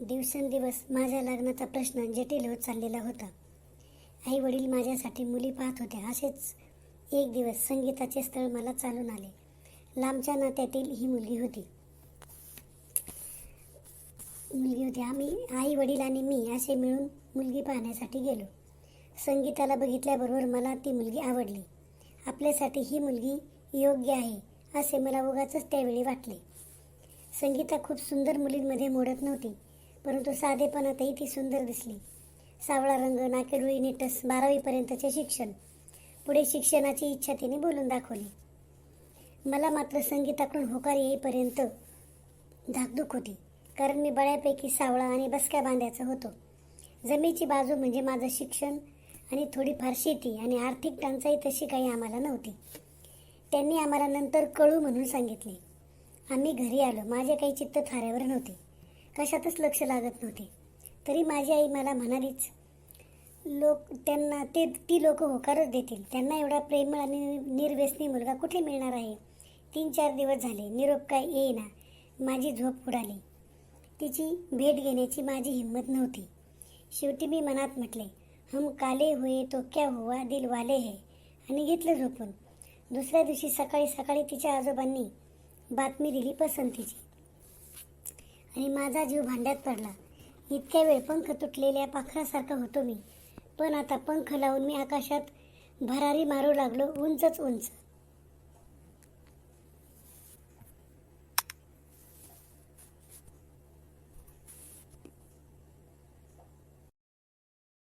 दिवसेंदिवस माझ्या लग्नाचा प्रश्न जटिल होत चाललेला होता. आई वडील माझ्यासाठी मुली पाहत होते. असेच एक दिवस संगीताचे स्थळ मला चालून आले. लांबच्या नात्यातील ही मुलगी होती. मुलगी होती. आम्ही आई वडील आणि मी असे मिळून मुलगी पाहण्यासाठी गेलो. संगीताला बघितल्याबरोबर मला ती मुलगी आवडली. आपल्यासाठी ही मुलगी योग्य आहे असे मला उगाच त्यावेळी वाटले. संगीता खूप सुंदर मुलींमध्ये मोडत नव्हती. परंतु साधेपणातही ती सुंदर दिसली. सावळा रंग नाकेडोळी निटस बारावीपर्यंतचे शिक्षण. पुढे शिक्षणाची इच्छा तिने बोलून दाखवली. मला मात्र संगीताकडून होकार येईपर्यंत धाकधूक होती कारण मी बऱ्यापैकी सावळा आणि बसक्या बांध्याचा होतो. जमेची बाजू म्हणजे माझं शिक्षण आणि थोडीफार शेती आणि आर्थिक टंचाई तशी काही आम्हाला नव्हती. त्यांनी आम्हाला नंतर कळू म्हणून सांगितले. आम्ही घरी आलो. माझे काही चित्त थाऱ्यावर नव्हते. कशातच लक्ष लागत नव्हते. तरी माझी आई मला म्हणालीच लोक त्यांना ते ती लोक होकारच देतील. त्यांना एवढा प्रेमळ आणि निर्व्यसनी मुलगा कुठे मिळणार आहे? तीन चार दिवस झाले. निरोप काय येईना. माझी झोप उडाली. तिची भेट घेण्याची माझी हिंमत नव्हती. शेवटी मी मनात म्हटले हम काले हुए तो क्या हुआ? दिल वाले है. आणि घेतलं झोपून. दुसऱ्या दिवशी सकाळी सकाळी तिच्या आजोबांनी बातमी दिली पसंतीची. आणि माझा जीव भांड्यात पडला. इतक्या वेळ पंख तुटलेल्या पाखरासारखा होतो मी. पण आता पंख लावून मी आकाशात भरारी मारू लागलो उंचच उंच.